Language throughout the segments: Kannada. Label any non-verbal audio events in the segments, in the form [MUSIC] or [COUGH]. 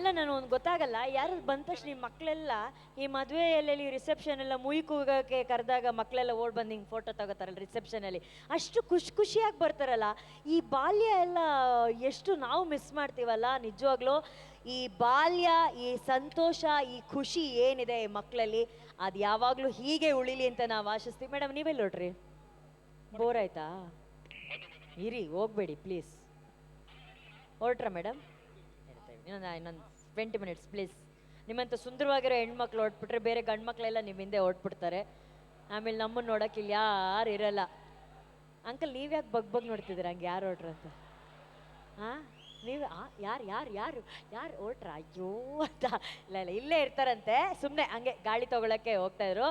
ಅಲ್ಲ, ನಾನು ಒಂದು ಗೊತ್ತಾಗಲ್ಲ. ಯಾರು ಬಂದ ತಕ್ಷಣ ಈ ಮಕ್ಕಳೆಲ್ಲ ಈ ಮದುವೆಯಲ್ಲಿ ರಿಸೆಪ್ಷನ್ ಎಲ್ಲ ಮುಯಿ ಕೂಗಕ್ಕೆ ಕರೆದಾಗ ಮಕ್ಕಳೆಲ್ಲ ಓಡ್ ಬಂದು ಹಿಂಗೆ ಫೋಟೋ ತಗೋತಾರಲ್ಲ ರಿಸೆಪ್ಷನಲ್ಲಿ ಅಷ್ಟು ಖುಷಿ ಖುಷಿಯಾಗಿ ಬರ್ತಾರಲ್ಲ. ಈ ಬಾಲ್ಯ ಎಲ್ಲ ಎಷ್ಟು ನಾವು ಮಿಸ್ ಮಾಡ್ತೀವಲ್ಲ, ನಿಜವಾಗ್ಲೂ. ಈ ಬಾಲ್ಯ, ಈ ಸಂತೋಷ, ಈ ಖುಷಿ ಏನಿದೆ ಈ ಮಕ್ಕಳಲ್ಲಿ ಅದು ಯಾವಾಗಲೂ ಹೀಗೆ ಉಳಿಲಿ ಅಂತ ನಾವು ಆಶಿಸ್ತೀವಿ. ಮೇಡಮ್ ನೀವೆಲ್ಲ ನೋಡ್ರಿ? ಬೋರ್ ಆಯ್ತಾ? ಇರಿ, ಹೋಗ್ಬೇಡಿ ಪ್ಲೀಸ್ ಹೊರಟ್ರ ಮೇಡಮ್? ಇನ್ನೊಂದು ಇನ್ನೊಂದು ಟ್ವೆಂಟಿ ಮಿನಿಟ್ಸ್ ಪ್ಲೀಸ್ ನಿಮ್ಮಂತ ಸುಂದರವಾಗಿರೋ ಹೆಣ್ಮಕ್ಳು ಹೊಟ್ಬಿಟ್ರೆ ಬೇರೆ ಗಂಡು ಮಕ್ಕಳೆಲ್ಲ ನಿಮ್ಮ ಹಿಂದೆ ಹೊಟ್ಬಿಡ್ತಾರೆ ಆಮೇಲೆ ನಮ್ಮನ್ನು ನೋಡೋಕೆ ಇಲ್ಲಿ ಯಾರು ಇರಲ್ಲ. ಅಂಕಲ್ ನೀವು ಯಾಕೆ ಬಗ್ ಬಗ್ ನೋಡ್ತಿದ್ದೀರ? ಹಂಗೆ ಯಾರು ಹೊಟ್ರ ಅಂತ ಹಾಂ ನೀವು ಯಾರು ಯಾರು ಯಾರು ಯಾರು ಓಟ್ರ ಅಯ್ಯೋ ಅಂತ. ಇಲ್ಲ ಇಲ್ಲ, ಇಲ್ಲೇ ಇರ್ತಾರಂತೆ. ಸುಮ್ಮನೆ ಹಂಗೆ ಗಾಳಿ ತಗೊಳಕ್ಕೆ ಹೋಗ್ತಾಯಿದ್ರು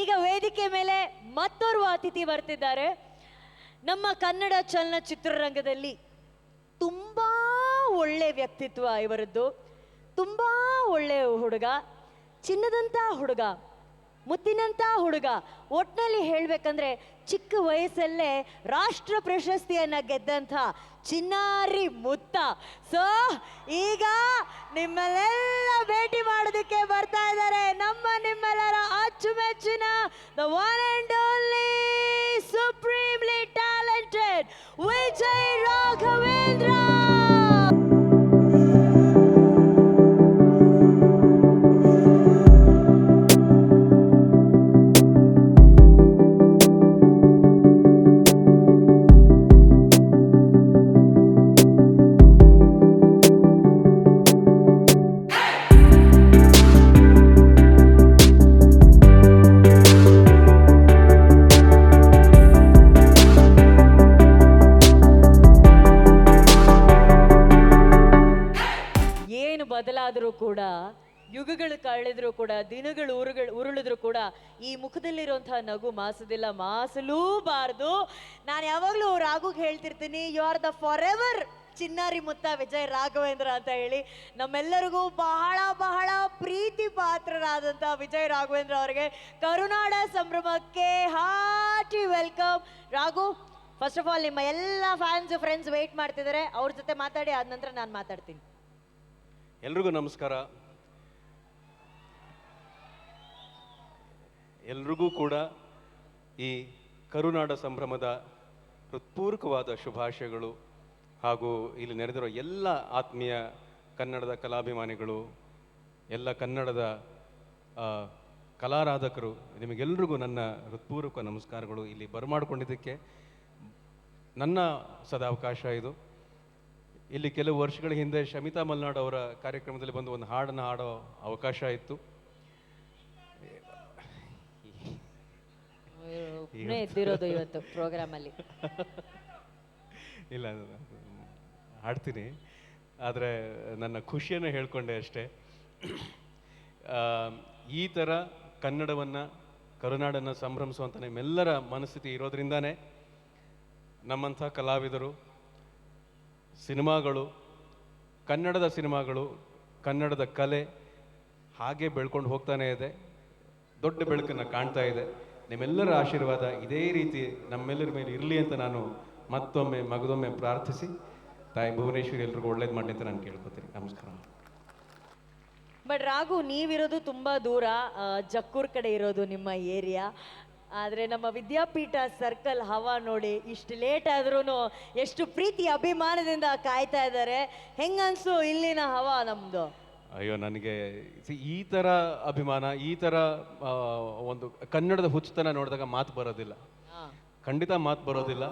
ಈಗ ವೇದಿಕೆ ಮೇಲೆ ಮತ್ತೋರ್ವ ಅತಿಥಿ ಬರ್ತಿದ್ದಾರೆ. ನಮ್ಮ ಕನ್ನಡ ಚಲನಚಿತ್ರರಂಗದಲ್ಲಿ ತುಂಬ ಒಳ್ಳೆ ವ್ಯಕ್ತಿತ್ವ ಇವರದ್ದು. ತುಂಬಾ ಒಳ್ಳೆ ಹುಡುಗ ಚಿನ್ನದಂಥ ಹುಡುಗ, ಮುತ್ತಿನಂತ ಹುಡುಗ. ಒಟ್ನಲ್ಲಿ ಹೇಳಬೇಕಂದ್ರೆ ಚಿಕ್ಕ ವಯಸ್ಸಲ್ಲೇ ರಾಷ್ಟ್ರ ಪ್ರಶಸ್ತಿಯನ್ನ ಗೆದ್ದಂಥ ಚಿನ್ನಾರಿ ಮುತ್ತ. ಸೊ ಈಗ ನಿಮ್ಮಲ್ಲೆಲ್ಲ ಭೇಟಿ ಮಾಡೋದಕ್ಕೆ ಬರ್ತಾ ಇದ್ದಾರೆ. ನಮ್ಮ ನಿಮ್ಮೆಲ್ಲರ ಅಚ್ಚುಮೆಚ್ಚಿನ the one and only supremely talented Vijay Raghavendra. ಬದಲಾದರೂ ಕೂಡ, ಯುಗಗಳು ಕಳೆದರೂ ಕೂಡ, ದಿನಗಳು ಉರುಗಳು, ಉರುಳಿದ್ರು ಕೂಡ ಈ ಮುಖದಲ್ಲಿರುವಂತಹ ನಗು ಮಾಸದಿಲ್ಲ, ಮಾಸಲೂಬಾರ್ದು. ನಾನು ಯಾವಾಗಲೂ ರಾಗುಗೆ ಹೇಳ್ತಿರ್ತೀನಿ you are the forever Chinnari Mutha Vijay Raghavendra ಅಂತ ಹೇಳಿ. ನಮ್ಮೆಲ್ಲರಿಗೂ ಬಹಳ ಬಹಳ ಪ್ರೀತಿ ಪಾತ್ರರಾದಂಥ ವಿಜಯ್ ರಾಘವೇಂದ್ರ ಅವರಿಗೆ ಕರುನಾಡ ಸಂಭ್ರಮಕ್ಕೆ hearty welcome. Raghu first of all ನಿಮ್ಮ ಎಲ್ಲ ಫ್ಯಾನ್ಸ್ ಫ್ರೆಂಡ್ಸ್ ವೆಯ್ಟ್ ಮಾಡ್ತಿದ್ದಾರೆ. ಅವ್ರ ಜೊತೆ ಮಾತಾಡಿ ಆದ ನಂತರ ನಾನು ಮಾತಾಡ್ತೀನಿ. ಎಲ್ರಿಗೂ ನಮಸ್ಕಾರ. ಎಲ್ರಿಗೂ ಕೂಡ ಈ ಕರುನಾಡ ಸಂಭ್ರಮದ ಹೃತ್ಪೂರ್ವಕವಾದ ಶುಭಾಶಯಗಳು ಹಾಗೂ ಇಲ್ಲಿ ನೆರೆದಿರೋ ಎಲ್ಲ ಆತ್ಮೀಯ ಕನ್ನಡದ ಕಲಾಭಿಮಾನಿಗಳು, ಎಲ್ಲ ಕನ್ನಡದ ಕಲಾರಾಧಕರು, ನಿಮಗೆಲ್ರಿಗೂ ನನ್ನ ಹೃತ್ಪೂರ್ವಕ ನಮಸ್ಕಾರಗಳು. ಇಲ್ಲಿ ಬರಮಾಡಿಕೊಂಡಿದ್ದಕ್ಕೆ ನನ್ನ ಸದಾವಕಾಶ ಇದು. ಇಲ್ಲಿ ಕೆಲವು ವರ್ಷಗಳ ಹಿಂದೆ ಶಮಿತಾ ಮಲ್ನಾಡ್ ಅವರ ಕಾರ್ಯಕ್ರಮದಲ್ಲಿ ಬಂದು ಒಂದು ಹಾಡನ್ನು ಹಾಡೋ ಅವಕಾಶ ಇತ್ತು. ಇವತ್ತು [LAUGHS] ಇಲ್ಲ ಹಾಡ್ತೀನಿ. ಆದರೆ ನನ್ನ ಖುಷಿಯನ್ನು ಹೇಳ್ಕೊಂಡೆ ಅಷ್ಟೇ. ಆ, ಈ ಥರ ಕನ್ನಡವನ್ನು ಕರುನಾಡನ್ನು ಸಂಭ್ರಮಿಸುವಂಥ ನಿಮ್ಮೆಲ್ಲರ ಮನಸ್ಥಿತಿ ಇರೋದ್ರಿಂದಾನೇ ನಮ್ಮಂಥ ಕಲಾವಿದರು ಸಿನಿಮಾಗಳು, ಕನ್ನಡದ ಸಿನಿಮಾಗಳು, ಕನ್ನಡದ ಕಲೆ ಹಾಗೆ ಬೆಳ್ಕೊಂಡು ಹೋಗ್ತಾನೆ ಇದೆ. ದೊಡ್ಡ ಬೆಳಕನ್ನು ಕಾಣ್ತಾ ಇದೆ. ನಿಮ್ಮೆಲ್ಲರ ಆಶೀರ್ವಾದ ಇದೇ ರೀತಿ ನಮ್ಮೆಲ್ಲರ ಮೇಲೆ ಇರಲಿ ಅಂತ ನಾನು ಮತ್ತೊಮ್ಮೆ, ಮಗದೊಮ್ಮೆ ಪ್ರಾರ್ಥಿಸಿ, ತಾಯಿ ಭುವನೇಶ್ವರಿ ಎಲ್ರಿಗೂ ಒಳ್ಳೇದು ಮಾಡಲಿ ಅಂತ ನಾನು ಕೇಳ್ಕೊತೀನಿ. ನಮಸ್ಕಾರ. ಬಟ್ ರಾಘು, ನೀವಿರೋದು ತುಂಬ ದೂರ ಜಕ್ಕೂರ್ ಕಡೆ ಇರೋದು ನಿಮ್ಮ ಏರಿಯಾ. ಆದ್ರೆ ನಮ್ಮ ವಿದ್ಯಾಪೀಠ ಸರ್ಕಲ್ ಹವಾ ನೋಡಿ ಇಷ್ಟು ಲೇಟ್ ಆದ್ರೂ ಎಷ್ಟು ಪ್ರೀತಿ ಅಭಿಮಾನದಿಂದ ಕಾಯ್ತಾ ಇದ್ದಾರೆ ಹೆಂಗನ್ಸು ಇಲ್ಲಿನ ಹವಾ ನಮ್ದು? ಅಯ್ಯೋ ನನಗೆ ಈ ಥರ ಅಭಿಮಾನ ಈ ಥರ ಒಂದು ಕನ್ನಡದ ಹುಚ್ಚುತನ ನೋಡಿದಾಗ ಮಾತು ಬರೋದಿಲ್ಲ. ಖಂಡಿತ ಮಾತು ಬರೋದಿಲ್ಲ.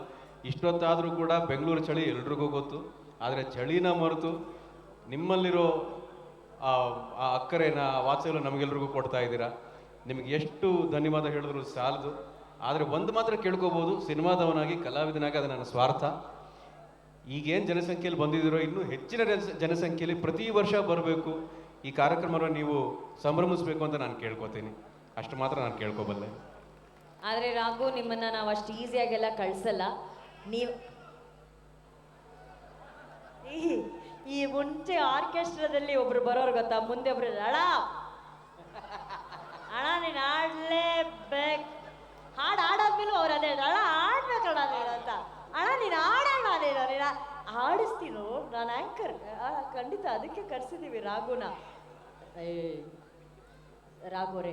ಇಷ್ಟೊತ್ತಾದರೂ ಕೂಡ ಬೆಂಗಳೂರು ಚಳಿ ಎಲ್ರಿಗೂ ಗೊತ್ತು. ಆದರೆ ಚಳಿನ ಮರೆತು ನಿಮ್ಮಲ್ಲಿರೋ ಆ ಅಕ್ಕರೇನ ವಾತ್ಸಲ್ಯ ನಮಗೆಲ್ರಿಗೂ ಕೊಡ್ತಾ ಇದ್ದೀರಾ? ನಿಮಗೆ ಎಷ್ಟು ಧನ್ಯವಾದ ಹೇಳಿದ್ರು ಸಾಲದು. ಆದರೆ ಒಂದು ಮಾತ್ರ ಕೇಳ್ಕೋಬೋದು, ಸಿನಿಮಾದವನಾಗಿ, ಕಲಾವಿದನಾಗಿ ಅದು ನನ್ನ ಸ್ವಾರ್ಥ. ಈಗೇನು ಜನಸಂಖ್ಯೆಯಲ್ಲಿ ಬಂದಿದ್ದೀರೋ, ಇನ್ನೂ ಹೆಚ್ಚಿನ ಜನಸ- ಜನಸಂಖ್ಯೆಯಲ್ಲಿ ಪ್ರತಿ ವರ್ಷ ಬರಬೇಕು. ಈ ಕಾರ್ಯಕ್ರಮವನ್ನು ನೀವು ಸಂಭ್ರಮಿಸಬೇಕು ಅಂತ ನಾನು ಕೇಳ್ಕೊತೀನಿ. ಅಷ್ಟು ಮಾತ್ರ ನಾನು ಕೇಳ್ಕೊಬಲ್ಲೆ. ಆದರೆ ರಾಘು, ನಿಮ್ಮನ್ನು ನಾವು ಅಷ್ಟು ಈಸಿಯಾಗೆಲ್ಲ ಕಳಿಸಲ್ಲ. ನೀವು ಈ- ಮುಂಚೆ ಆರ್ಕೆಸ್ಟ್ರಾದಲ್ಲಿ ಒಬ್ರು ಬರೋರು ಗೊತ್ತಾ? ಮುಂದೆ ಒಬ್ರು ಅಳ ಅಣ್ಣ ನೀನು ಆಡ್ಲೇಬೇಕು ಹಾಡು ಆಡಾದ್ಮೇಲೂ ಅವ್ರು ಅದೇ ಅಣ್ಣ ಆಡ್ಬೇಕಣ್ಣ ನೀನು ಅಂತ. ಅಣ್ಣ, ನೀನು ಆಡೋಣ ನೀನು ನೀನು ಆಡಿಸ್ತೀನೋ ನಾನು ಆ್ಯಂಕರ್ ಖಂಡಿತ ಅದಕ್ಕೆ ಕರೆಸಿದ್ದೀವಿ ರಾಘುನ ಏ ರಾಘೋರೆ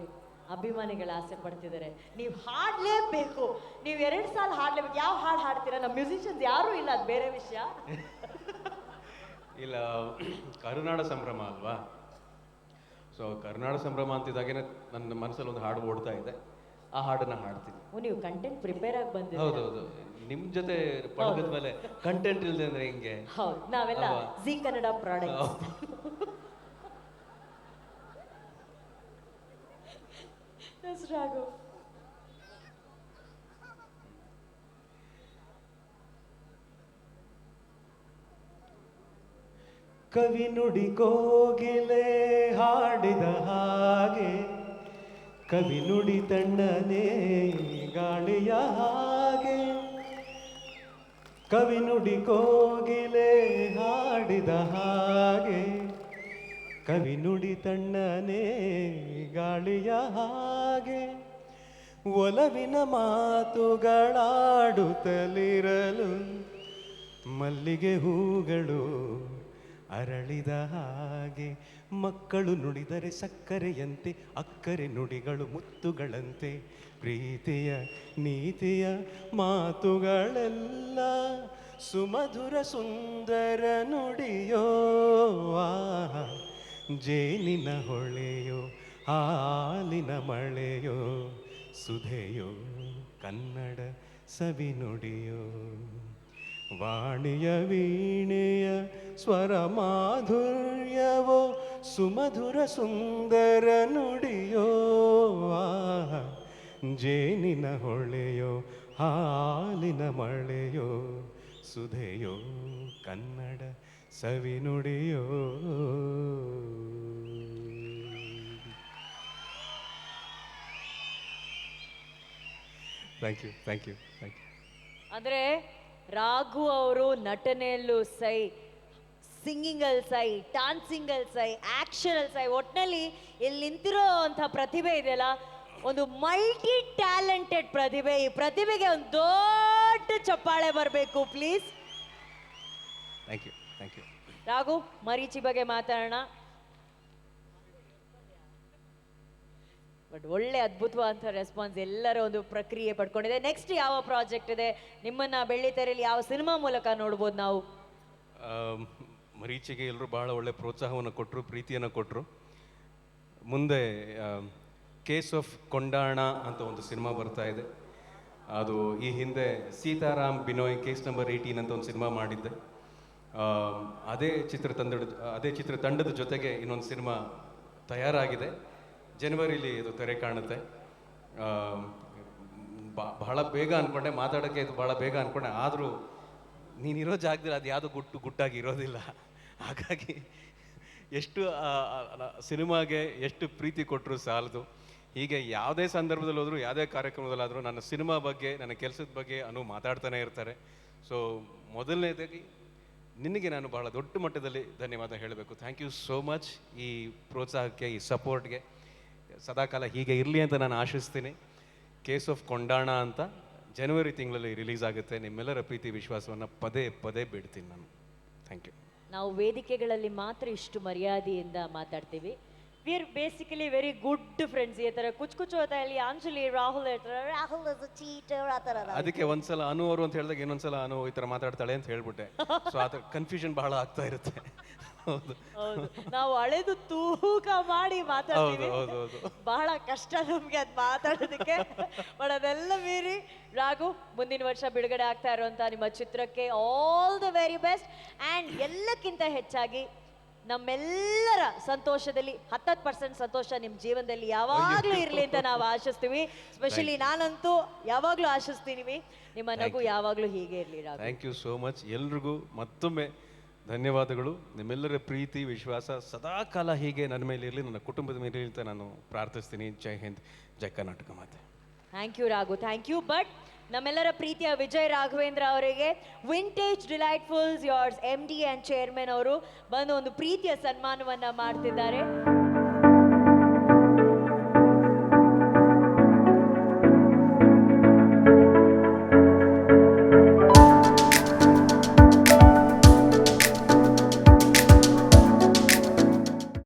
ಅಭಿಮಾನಿಗಳ ಆಸೆ ಪಡ್ತಿದ್ದಾರೆ. ನೀವು ಹಾಡ್ಲೇಬೇಕು, ನೀವು ಎರಡು ಸಾಲ ಹಾಡ್ಲೇಬೇಕು. ಯಾವ ಹಾಡು ಹಾಡ್ತೀರಾ? ನಮ್ಮ ಮ್ಯೂಸಿಷಿಯನ್ಸ್ ಯಾರೂ ಇಲ್ಲ, ಅದು ಬೇರೆ ವಿಷಯ. [LAUGHS] ಇಲ್ಲ, ಕರುನಾಡ ಸಂಭ್ರಮ ಅಲ್ವಾ? ಸೊ ಕರ್ನಾಟಕ ಸಂಭ್ರಮ ಅಂತಿದ್ದಾಗೇನೆ ನನ್ನ ಮನಸ್ಸಲ್ಲಿ ಒಂದು ಹಾಡು ಓಡ್ತಾ ಇದೆ. ಆ ಹಾಡನ್ನ ಹಾಡ್ತೀನಿ. ಓ ನೀವು ಕಂಟೆಂಟ್ ಪ್ರಿಪೇರ್ ಆಗಿ ಬಂದಿದ್ದೀರಾ? ಹೌದು ನಿಮ್ಮ ಜೊತೆ ಪಳಗದ ಮೇಲೆ ಕಂಟೆಂಟ್ ಇಲ್ದೆ ಅಂದ್ರೆ ಹಿಂಗೆ? ಹೌದು. ನಾವೆಲ್ಲ? ಜಿ ಕನ್ನಡ ಪ್ರಾಡಕ್ಟ್ ರಾಘು ಕವಿ ನುಡಿ ಕೋಗಿಲೆ ಹಾಡಿದ ಹಾಗೆ, ಕವಿ ನುಡಿ ತಣ್ಣನೆ ಗಾಳಿಯ ಹಾಗೆ, ಕವಿ ನುಡಿ ಕೋಗಿಲೆ ಹಾಡಿದ ಹಾಗೆ, ಕವಿ ನುಡಿ ತಣ್ಣನೆ ಗಾಳಿಯ ಹಾಗೆ, ಒಲವಿನ ಮಾತುಗಳಾಡುತ್ತಲಿರಲು ಮಲ್ಲಿಗೆ ಹೂಗಳು ಅರಳಿದ ಹಾಗೆ ಮಕ್ಕಳು ನುಡಿದರೆ ಸಕ್ಕರೆಯಂತೆ, ಅಕ್ಕರೆ ನುಡಿಗಳು ಮುತ್ತುಗಳಂತೆ ಪ್ರೀತಿಯ, ನೀತಿಯ ಮಾತುಗಳೆಲ್ಲ ಸುಮಧುರ ಸುಂದರ ನುಡಿಯೋ. ಜೇನಿನ ಹೊಳೆಯೋ, ಹಾಲಿನ ಮಳೆಯೋ, ಸುಧೆಯೋ, ಕನ್ನಡ ಸವಿ ನುಡಿಯೋ ವಾಣಿಯ ವೀಣೆಯ ಸ್ವರ ಮಾಧುರ್ಯವೋ ಸುಮಧುರ ಸುಂದರ ನುಡಿಯೋ ಜೇನಿನ ಹೊಳೆಯೋ, ಹಾಲಿನ ಮಳೆಯೋ, ಸುಧೆಯೋ, ಕನ್ನಡ ಸವಿ ನುಡಿಯೋ. Thank you thank you thank you ಅಂದ್ರೆ ರಾಘು ಅವರು ನಟನೆಯಲ್ಲೂ ಸೈ ಸಿಂಗಿಂಗ್ ಅಲ್ಲಿ ಸೈ ಡಾನ್ಸಿಂಗ್ ಅಲ್ಲಿ ಸೈ ಆಕ್ಷನ್ ಅಲ್ಲಿ ಸೈ ಒಟ್ನಲ್ಲಿ ಇಲ್ಲಿ ನಿಂತಿರೋ ಅಂತ ಪ್ರತಿಭೆ ಇದೆಯಲ್ಲ ಒಂದು ಮಲ್ಟಿ ಟ್ಯಾಲೆಂಟೆಡ್ ಪ್ರತಿಭೆ. ಈ ಪ್ರತಿಭೆಗೆ ಒಂದು ದೊಡ್ಡ ಚಪ್ಪಾಳೆ ಬರಬೇಕು please thank you thank you Raghu Marichi ಬಗ್ಗೆ ಮಾತಾಡೋಣ. ಬಟ್ ಒಳ್ಳೆ ಅದ್ಭುತವಾದಂಥ ರೆಸ್ಪಾನ್ಸ್ ಎಲ್ಲರ ಒಂದು ಪ್ರಕ್ರಿಯೆ ಪಡ್ಕೊಂಡಿದೆ. ನೆಕ್ಸ್ಟ್ ಯಾವ ಪ್ರಾಜೆಕ್ಟ್ ಇದೆ? ನಿಮ್ಮನ್ನ ಬೆಳ್ಳಿ ತೆರೆಯಲ್ಲಿ ಯಾವ ಸಿನಿಮಾ ಮೂಲಕ ನೋಡ್ಬೋದು ನಾವು? ಮರೀಚಿಗೆ ಎಲ್ಲರೂ ಬಹಳ ಒಳ್ಳೆ ಪ್ರೋತ್ಸಾಹವನ್ನು ಕೊಟ್ಟರು ಪ್ರೀತಿಯನ್ನು ಕೊಟ್ಟರು ಮುಂದೆ ಕೇಸ್ ಆಫ್ ಕೊಂಡಾಣ ಅಂತ ಒಂದು ಸಿನಿಮಾ ಬರ್ತಾ ಇದೆ. ಅದು ಈ ಹಿಂದೆ Sitaram Binoy case number eighteen ಅಂತ ಒಂದು ಸಿನಿಮಾ ಮಾಡಿದ್ದೆ. ಅದೇ ಅದೇ ಚಿತ್ರತಂಡದ ಅದೇ ಚಿತ್ರತಂಡದ ಜೊತೆಗೆ ಇನ್ನೊಂದು ಸಿನಿಮಾ ತಯಾರಾಗಿದೆ. ಜನವರಿಲಿ ಇದು ತೆರೆ ಕಾಣುತ್ತೆ. ಬಹಳ ಬೇಗ ಅನ್ಕೊಂಡೆ ಮಾತಾಡೋಕ್ಕೆ ಇದು ಬಹಳ ಬೇಗ ಅನ್ಕೊಂಡೆ. ಆದರೂ ನೀನಿರೋ ಜಾಗದಲ್ಲಿ ಅದು ಯಾವುದೋ ಗುಟ್ಟು, ಗುಟ್ಟಾಗಿ ಇರೋದಿಲ್ಲ. ಹಾಗಾಗಿ ಎಷ್ಟು ಸಿನಿಮಾಗೆ ಎಷ್ಟು ಪ್ರೀತಿ ಕೊಟ್ಟರು ಸಾಲದು. ಹೀಗೆ ಯಾವುದೇ ಸಂದರ್ಭದಲ್ಲಿ ಹೋದರೂ, ಯಾವುದೇ ಕಾರ್ಯಕ್ರಮದಲ್ಲಾದರೂ ನನ್ನ ಸಿನಿಮಾ ಬಗ್ಗೆ, ನನ್ನ ಕೆಲಸದ ಬಗ್ಗೆ ಅನು ಮಾತಾಡ್ತಾನೆ ಇರ್ತಾರೆ. ಸೊ ಮೊದಲನೇದಾಗಿ ನಿನಗೆ ನಾನು ಬಹಳ ದೊಡ್ಡ ಮಟ್ಟದಲ್ಲಿ ಧನ್ಯವಾದ ಹೇಳಬೇಕು. ಥ್ಯಾಂಕ್ ಯು ಸೋ ಮಚ್ ಈ ಪ್ರೋತ್ಸಾಹಕ್ಕೆ, ಈ ಸಪೋರ್ಟ್ಗೆ ಸದಾಕಾಲ ಹೀಗೆ ಇರಲಿ ಅಂತ ನಾನು ಆಶಿಸ್ತೀನಿ. ಕೇಸ್ ಆಫ್ ಕೊಂಡಾಣ ಅಂತ ಜನವರಿ ತಿಂಗಳಲ್ಲಿ ರಿಲೀಸ್ ಆಗುತ್ತೆ. ನಿಮ್ಮೆಲ್ಲರ ಪ್ರೀತಿ ವಿಶ್ವಾಸವನ್ನು ಪದೇ ಪದೇ ಬಿಡ್ತೀನಿ ನಾನು. ಥ್ಯಾಂಕ್ ಯು ನಾವು ವೇದಿಕೆಗಳಲ್ಲಿ ಮಾತ್ರ ಇಷ್ಟು ಮರ್ಯಾದೆಯಿಂದ ಮಾತಾಡ್ತೀವಿ. We are basically very good friends ಈ ಥರ ಕುಚ್ ಕುಚ್ ಹೋಗ್ತಾ ಇಲ್ಲಿ ಅಂಜಲಿ ರಾಹುಲ್ ಹೇಳ್ತಾರೆ ರಾಹುಲ್ ಚೀಟರ್ ಆ ಥರ ಅದಕ್ಕೆ ಒಂದ್ಸಲ ಅನು ಅವರು ಅಂತ ಹೇಳಿದಾಗ ಇನ್ನೊಂದ್ಸಲ ಅನು ಈ ಥರ ಮಾತಾಡ್ತಾಳೆ ಅಂತ ಹೇಳ್ಬಿಟ್ಟೆ. ಸೊ ಆ ಥರ ಕನ್ಫ್ಯೂಷನ್ ಬಹಳ ಆಗ್ತಾ ಇರುತ್ತೆ. ಹೌದು. ಹೌದು. ನಾವು ಅಳೆದು ತೂಕ ಮಾಡಿ ಮಾತಾಡ್ತೀವಿ. ಬಹಳ ಕಷ್ಟ ನಮ್ಗೆ ಅದು ಮಾತಾಡೋದಕ್ಕೆ. ಬಟ್ ಅದೆಲ್ಲ ಮೀರಿ ರಾಘು ಮುಂದಿನ ವರ್ಷ ಬಿಡುಗಡೆ ಆಗ್ತಾ ಇರುವಂತ ನಿಮ್ಮ ಚಿತ್ರಕ್ಕೆ all the very best and ಎಲ್ಲಕ್ಕಿಂತ ಹೆಚ್ಚಾಗಿ ನಮ್ಮೆಲ್ಲರ ಸಂತೋಷದಲ್ಲಿ ಹತ್ತತ್ತು ಪರ್ಸೆಂಟ್ ಸಂತೋಷ ನಿಮ್ಮ ಜೀವನದಲ್ಲಿ ಯಾವಾಗಲೂ ಇರಲಿ ಅಂತ ನಾವು ಆಶಿಸ್ತೀವಿ. ಸ್ಪೆಷಲಿ ನಾನಂತೂ ಯಾವಾಗಲೂ ಆಶಿಸ್ತೀನಿ. ನಿಮ್ಮ ನಗು ಯಾವಾಗಲೂ ಹೀಗೆ ಇರಲಿ ಥ್ಯಾಂಕ್ ಯು ಸೋ ಮಚ್ ಎಲ್ರಿಗೂ ಮತ್ತೊಮ್ಮೆ ಧನ್ಯವಾದಗಳು. ನಿಮ್ಮೆಲ್ಲರ ಪ್ರೀತಿ ವಿಶ್ವಾಸ ಸದಾ ಕಾಲ ಹೀಗೆ ನನ್ನ ಮೇಲೆ ಇರಲಿ ನನ್ನ ಕುಟುಂಬದ ಮೇಲೆ ಇರಲಿ ಅಂತ ನಾನು ಪ್ರಾರ್ಥಿಸ್ತೀನಿ. ಜೈ ಹಿಂದ್ ಜೈ ಕರ್ನಾಟಕ ಮಾತೆ. Thank you Raghu. Thank you but ನಮ್ಮೆಲ್ಲರ ಪ್ರೀತಿಯ ವಿಜಯ್ ರಾಘವೇಂದ್ರ ಅವರಿಗೆ vintage delightfuls yours M D and chairman ಅವರು ಬಂದು ಒಂದು ಪ್ರೀತಿಯ ಸನ್ಮಾನವನ್ನ ಮಾಡ್ತಿದ್ದಾರೆ.